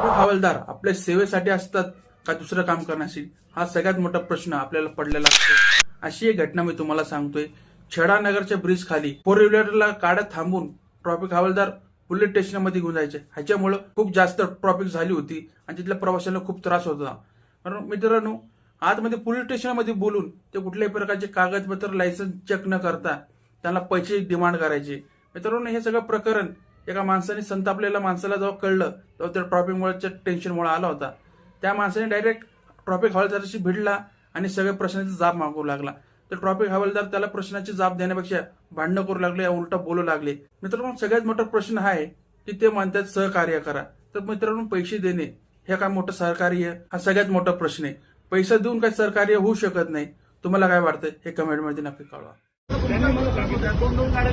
हवालदार आपल्या सेवेसाठी असतात का दुसरं काम करण्यासाठी? हा सगळ्यात मोठा प्रश्न आपल्याला पडलेला असतो. अशी एक घटना मी तुम्हाला सांगतोय. छडा नगरच्या ब्रिज खाली फोर व्हिलरला काढत थांबून ट्रॉफिक हवालदार पोलीस स्टेशनमध्ये घेऊन जायचे. ह्याच्यामुळं खूप जास्त ट्रॉफिक झाली होती आणि तिथल्या प्रवाशांना खूप त्रास होत होता. कारण मित्रांनो आतमध्ये पोलीस स्टेशनमध्ये बोलून ते कुठल्याही प्रकारचे कागदपत्र लायसन्स चेक न करता त्यांना पैसे डिमांड करायचे. मित्रांनो हे सगळं प्रकरण एका माणसाने संतापलेल्या माणसाला जेव्हा कळलं तेव्हा त्या ट्रॉफिकमुळे टेन्शनमुळे आला होता. त्या माणसाने डायरेक्ट ट्रॉफिक हवालदाराशी भिडला आणि सगळ्या प्रश्नाची जाब मागू लागला. तर ट्रॉफिक हवालदार त्याला प्रश्नाची जाब देण्यापेक्षा भांडणं करू लागले उलटा बोलू लागले. मित्रांनो सगळ्यात मोठा प्रश्न आहे की ते म्हणतात सहकार्य करा. तर मित्रांनो पैसे देणे हे काय मोठं सहकार्य हा सगळ्यात मोठा प्रश्न आहे. पैसा देऊन काय सहकार्य होऊ शकत नाही. तुम्हाला काय वाटतं हे कमेंटमध्ये नक्की कळवा. त्यांनी मला सांगितलं. दोन दोन गाड्या